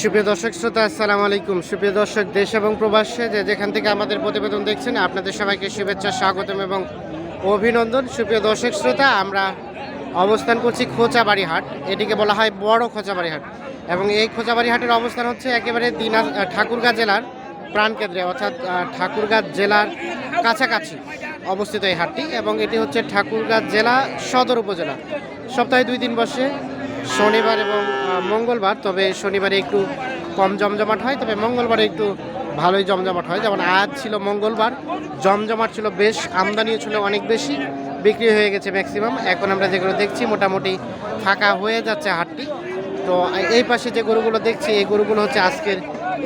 সুপ্রিয় দর্শক শ্রোতা, আসসালামু আলাইকুম। সুপ্রিয় দর্শক, দেশ এবং প্রবাসে যে যেখান থেকে আমাদের প্রতিবেদন দেখছেন, আপনাদের সবাইকে শুভেচ্ছা, স্বাগতম এবং অভিনন্দন। সুপ্রিয় দর্শক শ্রোতা, আমরা অবস্থান করছি খোঁচাবাড়ি হাট এটিকে বলা হয় বড় খোঁচাবাড়ি হাট এবং এই খোঁচাবাড়ি হাটের অবস্থান হচ্ছে একেবারে দিনা ঠাকুরগাঁ জেলার প্রাণকেন্দ্রে অর্থাৎ ঠাকুরগাঁ জেলার কাছাকাছি অবস্থিত এই হাটটি। এবং এটি হচ্ছে ঠাকুরগাঁ জেলা সদর উপজেলা। সপ্তাহে দুই দিন বসে শনিবার এবং মঙ্গলবার, তবে শনিবারে একটু কম জমজমাট হয়, তবে মঙ্গলবারে একটু ভালোই জমজমাট হয়। যেমন আজ ছিল মঙ্গলবার, জমজমাট ছিল বেশ, আমদানিও ছিল অনেক বেশি, বিক্রি হয়ে গেছে ম্যাক্সিমাম এখন আমরা যেগুলো দেখছি, মোটামুটি ফাঁকা হয়ে যাচ্ছে হাটটি। তো এই পাশে যে গরুগুলো দেখছি, এই গরুগুলো হচ্ছে আজকের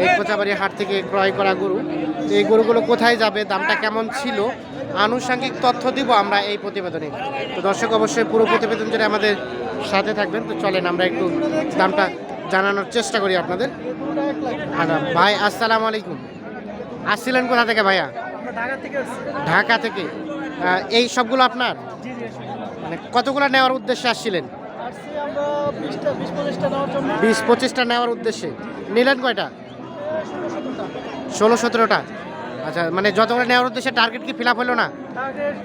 এই কোচাবাড়ি হাট থেকে ক্রয় করা গরু। তো এই গরুগুলো কোথায় যাবে, দামটা কেমন ছিল, আনুষঙ্গিক তথ্য দিব আমরা এই প্রতিবেদনে। তো দর্শক, অবশ্যই পুরো প্রতিবেদন জুড়ে আমাদের সাথে থাকবেন। তো চলেন, আমরা একটু দামটা জানানোর চেষ্টা করি আপনাদের। আচ্ছা ভাই, আসসালামু আলাইকুম। আসছিলেন কোথা থেকে ভাইয়া? ঢাকা থেকে। এই সবগুলো আপনার? মানে কতগুলো নেওয়ার উদ্দেশ্যে আসছিলেন? বিশ পঁচিশটা নেওয়ার উদ্দেশ্যে। নিলেন কয়টা? ষোলো সতেরোটা। আচ্ছা মানে যতগুলো নেওয়ার উদ্দেশ্যে টার্গেট কি ফিল আপ হলো না? টার্গেট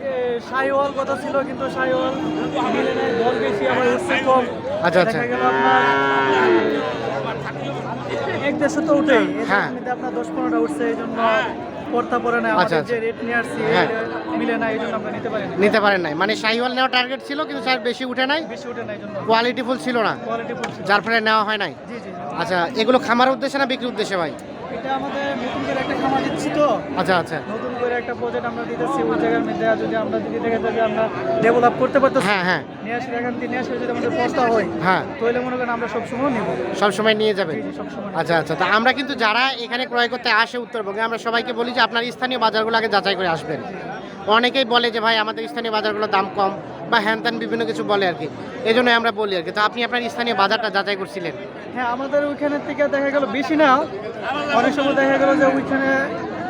কথা ছিল কিন্তু শাহিওয়াল মিলে নেয় বল বেশি আবার উঠছে কম। আচ্ছা, আচ্ছা। এক দেশে তো উঠে হ্যাঁ। আপনার দশ পনেরোটা উঠছে এই জন্য পড়তা না আচ্ছা, যে রেট নিয়ে আসছি এই হ্যাঁ। rate মিলে না এই জন্য আমরা নিতে পারি নিতে পারেন নাই। মানে নেওয়ার টার্গেট ছিল কিন্তু স্যার বেশি উঠে নাই? বেশি উঠে না জন্য। কোয়ালিটি ফুল ছিল না? যার ফলে নেওয়া হয় নাই? জি জি। আচ্ছা এগুলো খামার উদ্দেশ্যে না বিক্রির উদ্দেশ্যে ভাই? এটা আমাদের নতুন করে একটা খামার দিচ্ছি তো। আচ্ছা আচ্ছা। নতুন করে একটা প্রজেক্ট আমরা দিতেছি ওই জায়গার মধ্যে যদি আমরা যদি দেখে থাকি আমরা ডেভেলপ করতে পারতেছি হ্যাঁ হ্যাঁ। নিয়ে আসলে এখান থেকে নিয়ে আসলে যদি আমাদের পস্তা হয় হ্যাঁ। তাহলে মনে করেন আমরা সবসময় নেব। সব সময় নিয়ে যাবেন সবসময় আচ্ছা আচ্ছা। তা আমরা কিন্তু যারা এখানে ক্রয় করতে আসে উত্তরবঙ্গে আমরা সবাইকে বলি যে আপনার স্থানীয় বাজারগুলো আগে যাচাই করে আসবেন। অনেকেই বলে যে ভাই আমাদের স্থানীয় বাজারগুলোর দাম কম বা হ্যান ত্যান বিভিন্ন কিছু বলে আর কি। এই জন্য আমরা বলি আর কি। তো আপনি আপনার স্থানীয় বাজারটা যাচাই করছিলেন? হ্যাঁ আমাদের ওইখানের থেকে দেখা গেল বেশি না। অনেক সময় দেখা গেল যে ওইখানে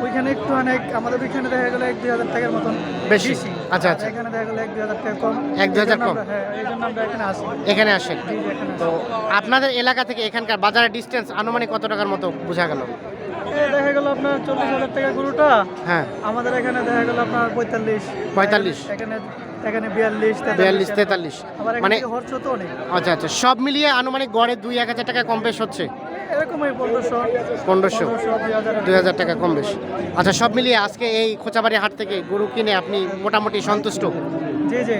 ওইখানে একটু অনেক আমাদের ওইখানে দেখা গেল এক দুই হাজার টাকার মতন বেশি? আচ্ছা, আচ্ছা। এখানে দেখা গেল এক দুই হাজার টাকা কম। এক দুই হাজার কম? হ্যাঁ এই জন্য আমরা এখানে আসি। এখানে আসেন তো আপনাদের এলাকা থেকে এখানকার বাজারের ডিস্টেন্স আনুমানিক কত টাকার মতো বোঝা গেল। দেখা গেল আপনার চল্লিশ হাজার টাকা গরুটা। হ্যাঁ। আমাদের এখানে দেখা গেল আপনার পঁয়তাল্লিশ। 45 এখানে এখানে বিয়াল্লিশ বিয়াল্লিশ তেতাল্লিশ। মানে খরচ তো অনেক? আচ্ছা আচ্ছা। সব মিলিয়ে আনুমানিক গড়ে দুই এক হাজার টাকা কম বেশ হচ্ছে? এরকমই পনেরোশো। পনেরোশো। দুই হাজার টাকা। কম বেশ। আচ্ছা সব মিলিয়ে আজকে এই খোঁচাবাড়ি হাট থেকে গরু কিনে আপনি মোটামুটি সন্তুষ্ট? জি জি।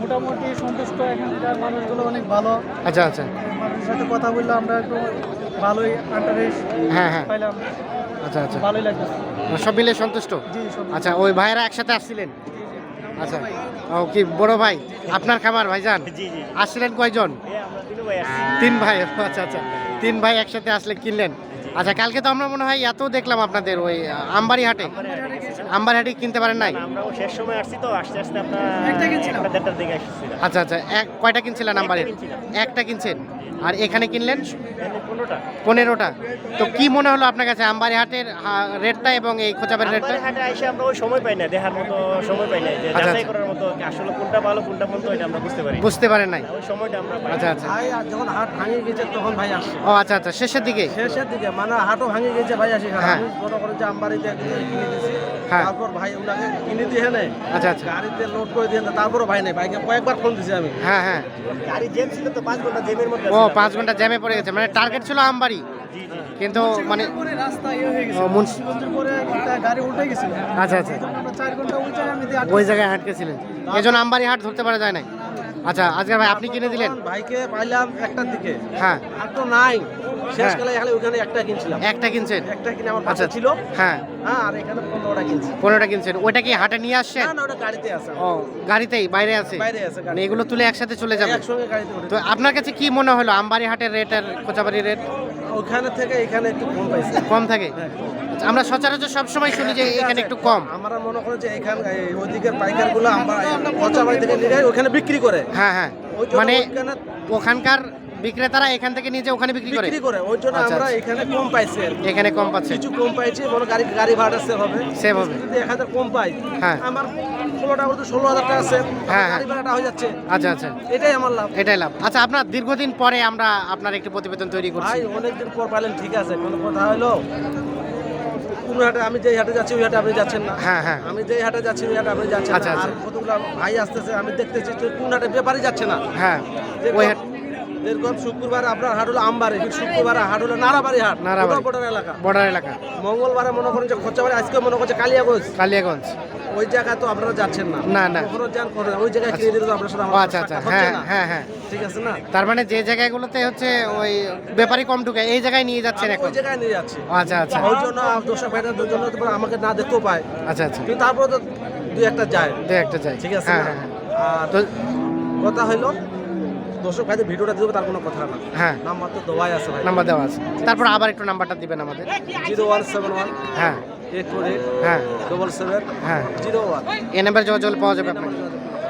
মোটামুটি সন্তুষ্ট। এখানকার মানুষগুলো অনেক ভালো। আচ্ছা আচ্ছা। মানুষের সাথে কথা বললে আমরা একটু ভালোই আন্টারেস্ট হ্যাঁ হ্যাঁ। পাইলাম। আচ্ছা আচ্ছা। ভালোই লাগছে সব মিলিয়ে সন্তুষ্ট? জি আচ্ছা ওই ভাইয়েরা একসাথে আসছিলেন? আচ্ছা। ও কি বড় ভাই? আপনার খামার ভাইজান? আসছিলেন কয়জন? তিন ভাই আচ্ছা আচ্ছা। তিন ভাই একসাথে আসলে কিনলেন? আচ্ছা কালকে তো আমরা মনে হয় এত দেখলাম আপনাদের ওই আমবাড়ি হাটে আমবাড়ি হাটে কিনতে পারেন নাই? আমরাও শেষ সময় আসছি তো আস্তে আস্তে আপনার একটা কিনছিলাম। একটা দেড়টার দিকে আচ্ছা আচ্ছা এক কয়টা কিনছিলেন আমবাড়ি একটা কিনছেন? আর এখানে কিনলেন? পনেরোটা। তো কি মনে হলো আপনার কাছে আমবাড়ি হাটের রেটটা এবং এই খোঁচাবাড়ির রেটটা? হাটে আইসে আমরা ওই সময় পাই না দেখার মতো সময় পাই না যে আচ্ছা, যাচাই আচ্ছা। করার মতো আসলে কোনটা ভালো কোনটা মন্দ এটা আমরা বুঝতে পারি বুঝতে পারেন নাই। ওই সময়টা আমরা আচ্ছা আচ্ছা। ভাই যখন হাট ভাঙে গেছে তখন ভাই আসছে ও আচ্ছা আচ্ছা শেষের দিকে? শেষের দিকে মানে হাটও ভাঙে গেছে ভাই আসে হ্যাঁ। মনে করে যে আমবাড়িতে কিনে দিছি। হ্যাঁ। তারপর ভাই ওনাকে কিনে দিয়ে হেনে আচ্ছা আচ্ছা। গাড়িতে লোড করে দিয়ে তারপরও ভাই নেই। ভাইকে কয়েকবার ফোন দিছি আমি। হ্যাঁ হ্যাঁ। গাড়ি জ্যাম ছিল তো পাঁচ ঘণ্টা জ্যামের মধ্যে ও পাঁচ ঘণ্টা জ্যামে পড়ে গেছে। মানে টার্গেট ছিল আমবাড়ি জি জি কিন্তু মানে পরে রাস্তা ইয়ে হয়ে আচ্ছা আচ্ছা। ওই জায়গায় আমি দিয়ে ওই জায়গায় হাটকে ছিলেন এই জন্য আমবাড়ি হাট ধরতে পারা যায় নাই। আচ্ছা আজকে ভাই আপনি কিনে দিলেন? ভাইকে পাইলাম একটার দিকে। হ্যাঁ। আর তো নাই। শেষ হ্যাঁ। খালি ওখানে একটা কিনছিলাম। একটা কিনছেন? একটা কিনে আমার আচ্ছা ছিল। হ্যাঁ। হ্যাঁ আর এখানে পনেরোটা কিনছি। পনেরোটা কিনছেন। ওইটা কি হাটে নিয়ে আসছেন? না না ওটা গাড়িতে আছে ও গাড়িতেই বাইরে আছে? বাইরে আছে মানে এগুলো তুলে একসাথে চলে যাবে? একসঙ্গে গাড়িতে তো আপনার কাছে কি মনে হলো? আমবাড়ি হাটের রেট আর কোচাবাড়ি রেট? ওখানে থেকে এখানে একটু কম পাইছি। কম থাকে? আমরা সচরাচর সবসময় শুনি যে এখানে একটু কম। আমরা মনে করি যে এখান ওইদিকের পাইকারগুলো আমরা পচা বাড়ি থেকে নিয়ে ওখানে বিক্রি করে। হ্যাঁ হ্যাঁ। মানে ওখানকার বিক্রেতারা এখান থেকে নিয়ে ওখানে বিক্রি করে? বিক্রি করে ওই জন্য আচ্ছা, আমরা আচ্ছা। এখানে কম পাইছি এখানে কম পাচ্ছে কিছু কম পাইছি বড় গাড়ি গাড়ি ভাড়া সেভ হবে। Save হবে। যদি এক হাজার কম পাই হ্যাঁ। আমার ষোলোটা বলতে ষোলো হাজার টাকা সেভ হ্যাঁ, হ্যাঁ। গাড়ি ভাড়াটা হয়ে যাচ্ছে। আচ্ছা আচ্ছা। এটাই আমার লাভ। এটাই লাভ। আচ্ছা আপনার দীর্ঘদিন পরে আমরা আপনার একটি প্রতিবেদন তৈরি করছি। ভাই অনেকদিন পর পাইলেন ঠিক আছে। কোনো কথা হলো? কোন হাটে আমি যেই হাটে যাচ্ছি ওই হাটে আপনি যাচ্ছেন না। হ্যাঁ হ্যাঁ। আমি যেই হাটে যাচ্ছি ওই হাটে আপনি যাচ্ছেন আচ্ছা। আর কতগুলো ভাই আসতেছে আমি দেখতেছি যে কোন হাটে ব্যাপারই যাচ্ছে না। হ্যাঁ। ওই হাট যেরকম শুক্রবার আপনার হাট হলো আমবাড়ি শুক্রবার হাট হলো নারাবাড়ি হাট নারাবাড়ি। বর্ডার এলাকা। বর্ডার এলাকা। মঙ্গলবারে মনে করেন যে খরচাবাড়ি আজকে মনে করছে কালিয়াগঞ্জ। কালিয়াগঞ্জ। ওই জায়গায় তো আপনারা যাচ্ছেন না। না, না। কখনো যান কখনো ওই জায়গায় কিনে দিলে তো আপনার সাথে আমার আচ্ছা আচ্ছা। হ্যাঁ হ্যাঁ হ্যাঁ। ঠিক আছে না? তার মানে যে জায়গাগুলোতে হচ্ছে ওই ব্যাপারী কম ঢুকে এই জায়গায় নিয়ে যাচ্ছেন এখন ওই জায়গায় নিয়ে যাচ্ছি। আচ্ছা আচ্ছা। ওই জন্য ভাইটার জন্য তো আমাকে না দেখতেও পায়। আচ্ছা আচ্ছা। কিন্তু তারপরে তো দুই একটা যায়। দু একটা যায়। ঠিক আছে হ্যাঁ হ্যাঁ। কথা হইল দর্শক ভাইদের ভিডিওটা দিতে তার কোনো কথা না। হ্যাঁ। নাম্বার তো দেওয়াই আছে ভাই। নাম্বার দেওয়া আছে। তারপর আবার একটু নাম্বারটা দিবেন আমাদের। জিরো ওয়ান সেভেন ওয়ান হ্যাঁ। এইট ফোর এইট হ্যাঁ। ডবল সেভেন হ্যাঁ। Zero one. এই নাম্বার যোগাযোগ পাওয়া যাবে আপনাকে।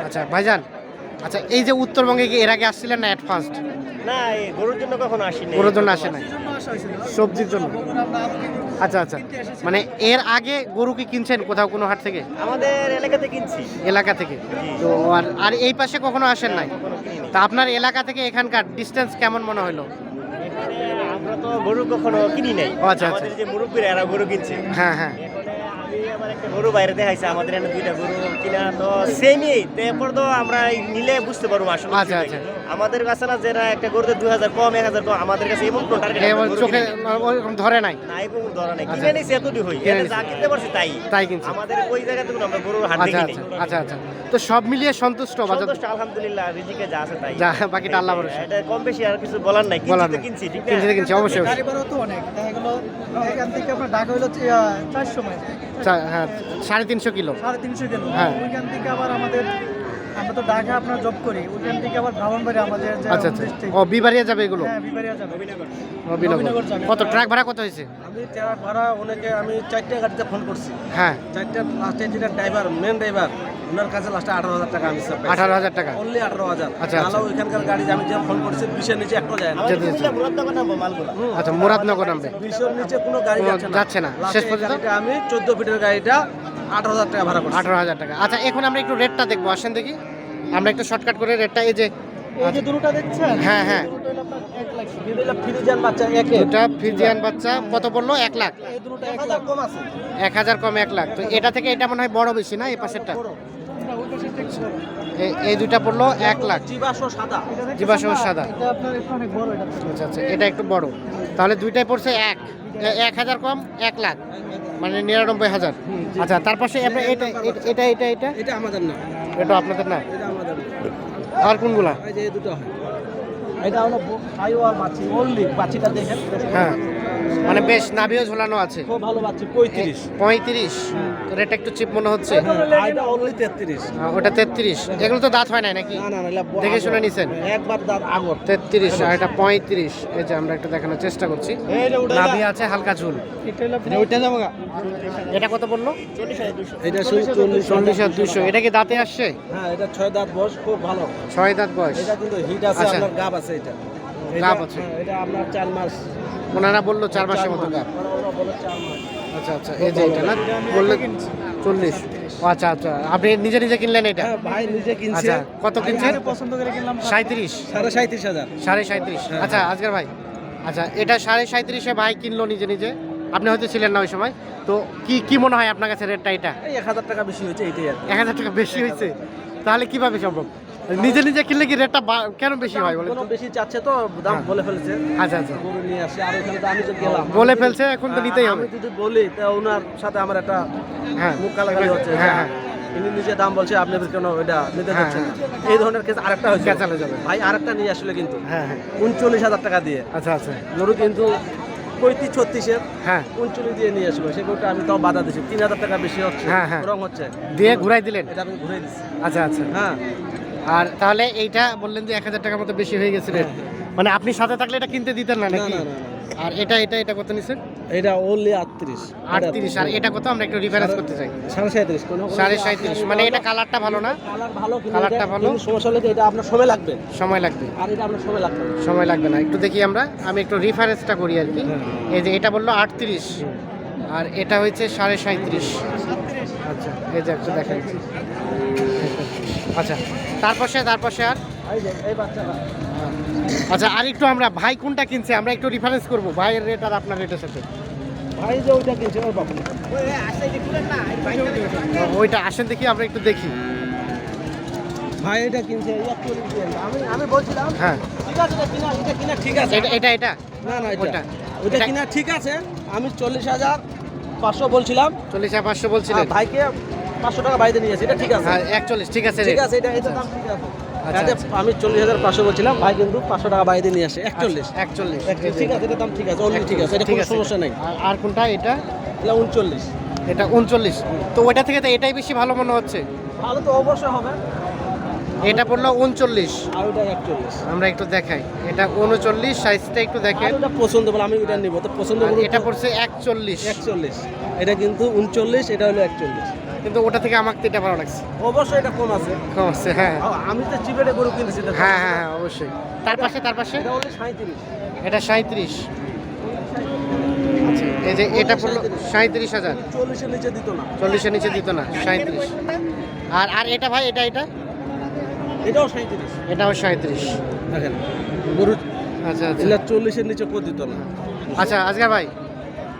আচ্ছা ভাইজান আচ্ছা এই যে উত্তরবঙ্গে কি এর আগে আসছিলেন না অ্যাট ফার্স্ট না এই গরুর জন্য কখনো আসিনি। পুরোর জন্য আসে নাই? সবজির জন্য? আচ্ছা আচ্ছা। মানে এর আগে গরু কি কিনছেন কোথাও কোনো হাট থেকে? আমাদের এলাকাতে কিনছি। এলাকা থেকে? তো আর আর এই পাশে কখনো আসেন নাই? তা আপনার এলাকা থেকে এখানকার ডিস্টেন্স কেমন মনে হলো? আমরা তো গরু কখনো কিনি নাই। আচ্ছা আচ্ছা, যে মুরব্বীরা এরা গরু কিনছে। হ্যাঁ হ্যাঁ। গরু বাইরে দেখাইছে আমাদের এখানে দুইটা গরু কিনা তো সেমই তো আমরা নিলে বুঝতে পারব আসলে। আচ্ছা, আচ্ছা। আমাদের কাছে না যেটা একটা গরুতে দুই হাজার কম এক হাজার কম আমাদের কাছে এমন কোন টার্গেট চোখে ধরে নাই। নাই কোনো ধরা নাই। আচ্ছা। কিনে নিছি এতটুকু হই। এটা যা কিনতে পারছি তাই। তাই কিনছি। আমাদের ওই জায়গা থেকে আমরা গরুর হাট আচ্ছা দেখি আচ্ছা আচ্ছা আচ্ছা। তো সব মিলিয়ে সন্তুষ্ট বাজার? সন্তুষ্ট আলহামদুলিল্লাহ রিজিকে যা আছে তাই। যা, বাকিটা আল্লাহ ভরসা। এটা কম বেশি আর কিছু বলার নাই। কিনছি তো কিনছি ঠিক কিনছি কিনছি অবশ্যই গাড়ি। ভাড়াও তো অনেক। দেখা গেলো এখান থেকে আপনার ঢাকা হলো চারশো মাইল। চা- হ্যাঁ সাড়ে তিনশো কিলো সাড়ে তিনশো কিলো হ্যাঁ। ওইখান থেকে আবার আমাদের আমরা তো ঢাকা আপনার জব করি। ওইখান থেকে আবার ভ্রমণবাড়ি আমাদের আচ্ছা আচ্ছা। ও বিবারিয়া যাবে এগুলো? হ্যাঁ বিবারিয়া যাবে। নবীনগর নবীনগর কত ট্রাক ভাড়া কত হয়েছে? আমি ট্রাক ভাড়া ওনাকে আমি চারটে গাড়িতে ফোন করছি। হ্যাঁ। চারটে লাস্টে যেটা ড্রাইভার মেন ড্রাইভার ওনার কাছে লাস্টে আঠারো হাজার টাকা আমি আঠারো হাজার টাকা। অনলি আঠারো হাজার। আচ্ছা, নাহলে আচ্ছা। ওইখানকার গাড়ি যে আমি যে ফোন করছি বিশের নিচে একটা যায় না। মুরাদনগর নামবো মালগুলা। আচ্ছা মুরাদনগর নামবে। বিশের নিচে কোনো গাড়ি যাচ্ছে না। শেষ পর্যন্ত? আমি চোদ্দ ফিটের গাড়িটা আঠারো হাজার টাকা ভাড়া আঠারো হাজার টাকা। আচ্ছা এখন আমরা একটু রেটটা দেখব আসেন দেখি। আমরা একটু শর্টকাট করে রেটটা এই যে এই যে দুটোটা দেখছেন? হ্যাঁ, হ্যাঁ। দুটো ফ্রিজিয়ান বাচ্চা কত পড়ল? এক লাখ। এক হাজার কম এক লাখ। তো এটা থেকে এটা মনে হয় বড় বেশি না এই পাশেরটা? এই- দুইটা পড়ল এক লাখ। জীবাশ সাদা। এটা দেখতেছেন জীবাশ্ম না? সাদা। আপনার একটু অনেক বড় এটা আচ্ছা আচ্ছা এটা একটু বড়। তাহলে দুইটাই পড়ছে এক। এক হাজার কম এক লাখ। মানে নিরানব্বই হাজার। আচ্ছা তার পাশে এটা এটা- এটা এটা এটা এটা? আমাদের না। এটা আপনাদের না? এটা আমাদের আর কোনগুলা? এই যে এই দুটো হয়। এটা হলো অনলি বাচ্চিটা দেখেন। হ্যাঁ। মানে বেশ নাভিও ঝোলানো আছে। খুব ভালো বাচ্চি পঁয়ত্রিশ। পঁয়ত্রিশ। রেট একটু চিপ মনে হচ্ছে? এটা অনলি তেত্রিশ। ওটা তেত্রিশ। এগুলো তো দাঁত হয় নাকি? না না না, দেখে। শুনে নিছেন? একবার দাঁত আগর। তেত্রিশ আর এটা পঁয়ত্রিশ। এই যে আমরা একটু দেখানোর চেষ্টা করছি। নাভি আছে হালকা ঝুল। এটা কত বলল এটা চল্লিশ আর দুশো এটা কি দাঁতে আসছে? হ্যাঁ এটা ছয় দাঁত বয়স খুব ভালো। ছয় দাঁত বয়স। এটা কিন্তু হিট আছে আচ্ছা। আপনার গাব আছে এটা। এটা- গাব আছে। হ্যাঁ, এটা আপনার চার মাস। ওনারা বলল চার মাসের মতো গাপ আচ্ছা আচ্ছা এই যে এটা না? বললেন চল্লিশ। ও আচ্ছা আচ্ছা। আপনি নিজে নিজে কিনলেন এটা? হ্যাঁ ভাই নিজে কিনছে। আচ্ছা কত কিনছেন? পছন্দ করে কিনলাম সাঁত্রিশ সাড়ে সাঁত্রিশ হাজার। সাড়ে সাঁত্রিশ হ্যাঁ, আচ্ছা আজকের ভাই। আচ্ছা এটা সাড়ে সাঁত্রিশে ভাই কিনলো নিজে নিজে? আপনি হয়তো ছিলেন না ওই সময়। তো কি কি মনে হয় আপনার কাছে রেটটা এটা? এক হাজার টাকা বেশি হয়েছে কি। এক হাজার টাকা বেশি হয়েছে। তাহলে কীভাবে সম্ভব? নিজে নিজে কিনলে কি রেটটা কেন বেশি হয় বলে বেশি চাচ্ছে তো দাম হ্যাঁ। বলে ফেলছে। আচ্ছা আচ্ছা। গরু নিয়ে আসে আর ওখানে আমি তো গেলাম। বলে ফেলছে এখন তো নিতেই হবে। আমি যদি বলি তা ওনার সাথে আমার একটা হ্যাঁ। মুখ কালাকালি হচ্ছে হ্যাঁ হ্যাঁ। ইনি নিজে দাম বলছে আপনি কেন এটা নিতে হ্যাঁ, যাচ্ছেন এই ধরনের কেস আরেকটা হয়েছে। ক্যাচালে যাবে। ভাই আরেকটা নিয়ে আসলে কিন্তু। হ্যাঁ হ্যাঁ। উনচল্লিশ হাজার টাকা দিয়ে। আচ্ছা আচ্ছা। গরু কিন্তু পঁয়ত্রিশ ছত্রিশের হ্যাঁ। উনচল্লিশ দিয়ে নিয়ে আসলো। সে গরুটা আমি তাও বাধা দিচ্ছি তিন হাজার টাকা বেশি হচ্ছে। হ্যাঁ, হ্যাঁ। রং হচ্ছে। দিয়ে ঘুরাই দিলেন? এটা আমি ঘুরে দিচ্ছি আচ্ছা আচ্ছা। হ্যাঁ। আর তাহলে এইটা বললেন যে এক হাজার টাকার মতো বেশি হয়ে গেছে রেট মানে আপনি সাথে থাকলে এটা কিনতে দিতেন না নাকি? আর এটা এটা এটা কত নিছেন? এটা ওনলি আটত্রিশ। আটত্রিশ আর এটা কত? আমরা একটু রিফারেন্স করতে চাই। সাড়ে সাঁত্রিশ কোনো সাড়ে সাঁত্রিশ মানে এটা কালারটা ভালো না? কালার ভালো কালারটা ভালো। সমস্যা হলে এটা আপনার সময় লাগবে। সময় লাগবে। আর এটা আপনার সময় লাগবে। সময় লাগবে না। একটু দেখি আমরা। আমি একটু রিফারেন্সটা করি আর কি। হ্যাঁ। এই যে এটা বলল আটত্রিশ। আর এটা হয়েছে সাড়ে সাঁত্রিশ আচ্ছা এই যে একটু দেখেন আচ্ছা তারপাশে তারপাশে আর এই যে এই বাচ্চাটা আচ্ছা আর একটু আমরা ভাই কোনটা কিনছে? আমরা একটু রিফারেন্স করব ভাইয়ের রেট আর আপনার রেটের সাথে। ভাই যে ওইটা কিনছে ওর বাবু ওইটা আসেন দেখি আমরা একটু দেখি। ভাই এটা কিনছে। আমি আমি বলছিলাম হ্যাঁ। ঠিক আছে এটা কিনা এটা কিনা ঠিক আছে। এটা এটা এটা? না না এটা। ওইটা। কিনা ঠিক আছে আমি চল্লিশ হাজার পাঁচশো বলছিলাম। চল্লিশ হাজার পাঁচশো বলছিলাম ভাইকে পাঁচশো টাকা বাইরে নিয়েছে এটা ঠিক আছে। হ্যাঁ একচল্লিশ ঠিক আছে ঠিক আছে এটা এটা দাম ঠিক আছে। আচ্ছা, আমি চল্লিশ হাজার পাঁচশো বলছিলাম ভাই কিন্তু পাঁচশো টাকা বাইরে নিয়ে আসে একচল্লিশ। একচল্লিশ ঠিক আছে এটা দাম ঠিক আছে অনলি ঠিক আছে এটা কোনো সমস্যা নেই। আর- কোনটা এটা? এটা উনচল্লিশ। এটা উনচল্লিশ। তো ওইটা থেকে তো এটাই বেশি ভালো মনে হচ্ছে? ভালো তো অবশ্যই হবে। এটা পড়ল উনচল্লিশ। আর ওটা একচল্লিশ। আমরা একটু দেখাই। এটা উনচল্লিশ সাইজটা একটু দেখেন আর ওটা পছন্দ বলে আমি ওটা নিব। তো পছন্দ এটা পড়ছে একচল্লিশ। একচল্লিশ। এটা কিন্তু উনচল্লিশ এটা হলো একচল্লিশ। কিন্তু ওটা থেকে আমাকে তো এটা ভালো লাগছে। অবশ্যই এটা কম আছে। কম আছে হ্যাঁ। আমি তো চিপেটে গরু কিনেছি তো। হ্যাঁ হ্যাঁ হ্যাঁ, অবশ্যই। তার পাশে তার পাশে? এটা হলো সাঁত্রিশ এটা সাঁত্রিশ আচ্ছা এই যে এটা পড়ল সাঁত্রিশ হাজার। চল্লিশের নিচে দিত না। চল্লিশের নিচে দিত না সাঁত্রিশ আর আর এটা ভাই এটা এটা? এটাও সাঁত্রিশ এটাও সাঁত্রিশ দেখেন গরু আচ্ছা আচ্ছা। চল্লিশের নিচে কো দিত না? আচ্ছা আজকে ভাই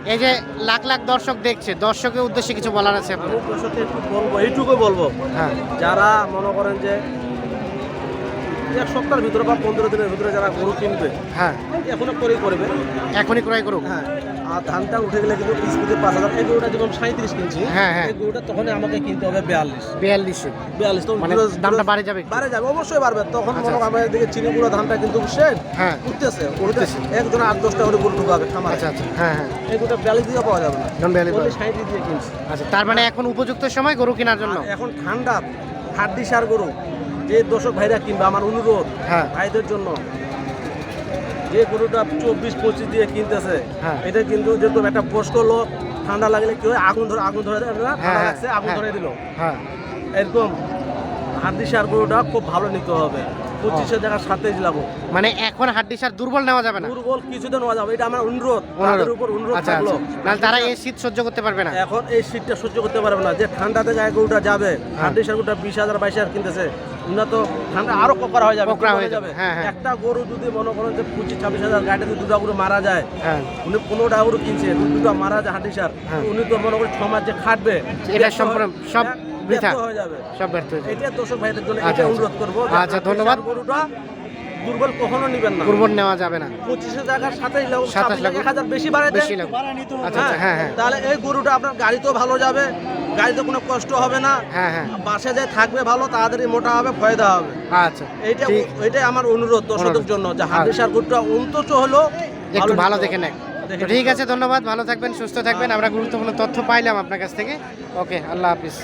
এই যে লাখ লাখ দর্শক দেখছে দর্শকের উদ্দেশ্যে কিছু বলার আছে আপনার? বলব এইটুকু বলব। হ্যাঁ। যারা মনে করেন যে এক সপ্তাহের ভিতরে বা পনেরো দিনের ভিতরে যারা গরু কিনবে হ্যাঁ। এখনও করে করবে। এখনই ক্রয় করুক। হ্যাঁ আর ধানটা উঠে গেলে কিন্তু স্পিডে পাঁচ হাজার এই গরুটা যেমন সাঁত্রিশ কিনছি হ্যাঁ, হ্যাঁ। এই গরুটা তখন আমাকে কিনতে হবে বিয়াল্লিশ। বিয়াল্লিশে। বিয়াল্লিশ তো মানে দামটা বাড়ে যাবে বাড়ে যাবে অবশ্যই বাড়বে। তখন আচ্ছা, মনে করো আমাদের দিকে চিনি গুঁড়ো ধানটা কিন্তু শেষ হ্যাঁ। উঠতেছে উঠতেছে। একজন আট দশটা করে গরু ঢুকাবে খামার। আচ্ছা আচ্ছা। হ্যাঁ হ্যাঁ। এই গরুটা বিয়াল্লিশ দিয়ে পাওয়া যাবে না। নন বিয়াল্লিশ সাঁত্রিশ দিয়ে কিনছি। আচ্ছা তার মানে এখন উপযুক্ত সময় গরু কেনার জন্য? এখন ঠান্ডা হাড্ডি সার গরু। যে দর্শক ভাইরা কিনবে আমার অনুরোধ হ্যাঁ। ভাইদের জন্য। যে গরুটা চব্বিশ পঁচিশ দিয়ে কিনতেছে হ্যাঁ। এটা কিন্তু যেরকম একটা বয়স্ক লোক ঠান্ডা লাগলে কি হয় আগুন ধরে আগুন ধরে হ্যাঁ, লাগছে আগুন। ধরে দিল। এরকম হাড্ডি সার গরুটা খুব ভালো নিতে হবে। মানে এখন হাড্ডি সার দুর্বল নেওয়া যাবে না? দুর্বল কিছুদিন নেওয়া যাবে এটা আমার অনুরোধ। তাদের উপর অনুরোধ আচ্ছা থাকল। আচ্ছা। তারা এই শীত সহ্য করতে পারবে না। এখন এই শীতটা সহ্য করতে পারবে না। যে ঠান্ডাতে গায়ে গরুটা যাবে হাড্ডি সার গরুটা বিশ হাজার বাইশ হাজার কিনতেছে উনা তো ঠান্ডা আরও কোকরা হয়ে যাবে কোকরা হয়ে যাবে, হ্যাঁ, হ্যাঁ। একটা গরু যদি মনে করেন যে পঁচিশ ছাব্বিশ হাজার গাড়িতে যদি দুটা গরু মারা যায় হ্যাঁ উনি পনেরোটা গরু কিনছে দুটা মারা যায় হাঁটি সার। উনি তো মনে করেন ছ মাস যে খাটবে এটা সম্পূর্ণ সব বৃথা। হয়ে যাবে সব ব্যর্থ হয়ে যাবে এটা দর্শক ভাইদের জন্য আচ্ছা, এটা আচ্ছা। অনুরোধ করব আচ্ছা, ধন্যবাদ। গরুটা দুর্বল কখনো নিবেন না। কুরবান নেওয়া যাবে না। পঁচিশের জায়গায় সাতাইশ লাখ সাতাশ সাতাশ লাখ। লাখ হাজার বেশি বাড়ায় বেশি। লাগবে আচ্ছা আচ্ছা হ্যাঁ হ্যাঁ। তাহলে এই গরুটা আপনার গাড়িতেও ভালো যাবে গাড়িতে কোনো কষ্ট হবে না। হ্যাঁ হ্যাঁ। বাসে যায় থাকবে ভালো তাড়াতাড়ি মোটা হবে ফয়দা হবে। আচ্ছা এইটা ঠিক। এইটাই আমার অনুরোধ দর্শকদের। জন্য যে হাড্ডি সার গরুটা অন্তত হলো একটু ভালো দেখে তো ঠিক আছে ধন্যবাদ ভালো থাকবেন সুস্থ থাকবেন। আমরা গুরুত্বপূর্ণ তথ্য পাইলাম আপনার কাছ থেকে। ওকে আল্লাহ হাফিজ।